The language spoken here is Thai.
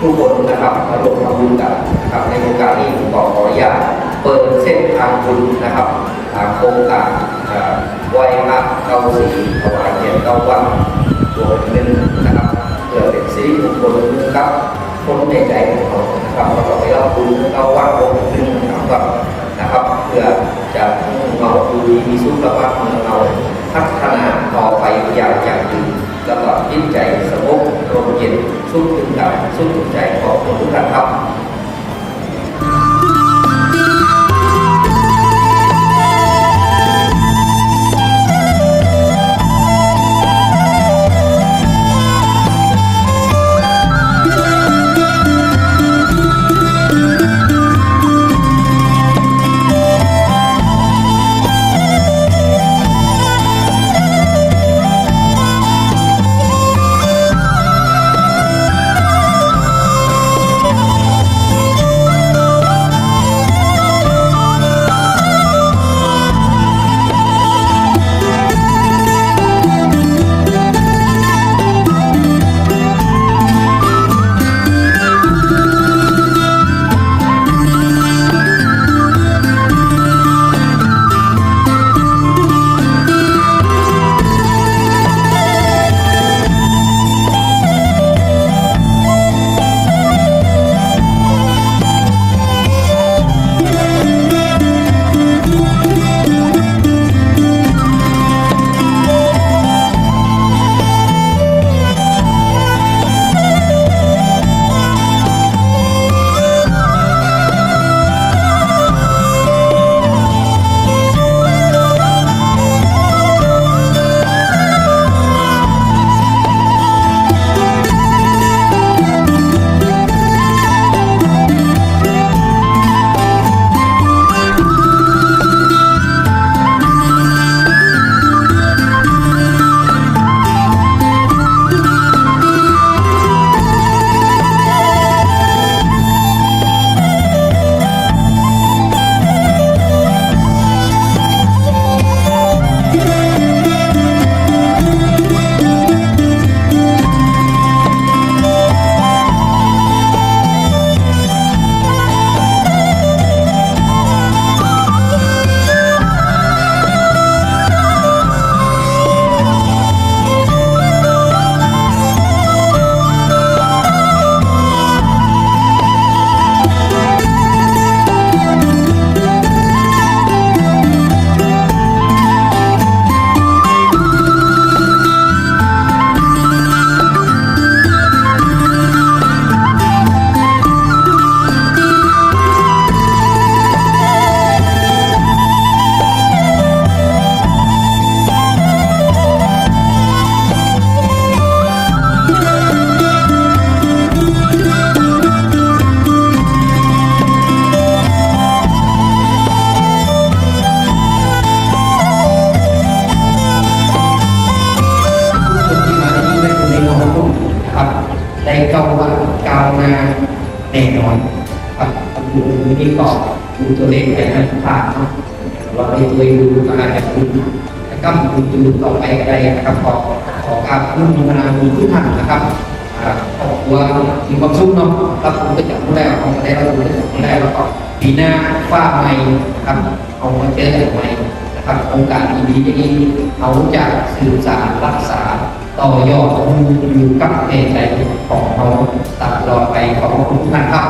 ทุกคนนะครับมาร่วมทำบุญกันนะครับในโอกาสนี้ผมขอขออนุญาตเปิดเส้นทางบุญนะครับโครงการอ่าไหว้พระเก้าสีถวายเกียรติเก้าวัดตัวหนึ่งนะครับเพื่อเป็นสิริมงคลนะครับคนในใจของเขานะครับเราก็ไปรับบุญเก้าวัดองค์หนึ่งนะครับนะครับ เพื่อจะเราดูดีมีสุขภาพเมืองเราพัฒนา น่อนครับดูนี่ก็ดูตัวเลขแต่ละผ่านเราได้เคยดูก็อาจจะดูแต่ก็ดูดูต่อไปก็ได้นะครับขอขอการรุ่นมนาบุญทุกท่านนะครับอ่าขอบคุณมีความสุขเนาะรับผมไปจากผู้แรกของประเทศเราไปจากผู้แรกแล้วก็ปีหน้าฟ้าใหม่ครับเอามาเจอกันใหม่นะครับโครงการดีๆอย่างนี้เขาจะสื่อสารรักษา ต่อยอดอยู่กับเอใจของเขาตลอดไปขอบคุณทุกท่านครับ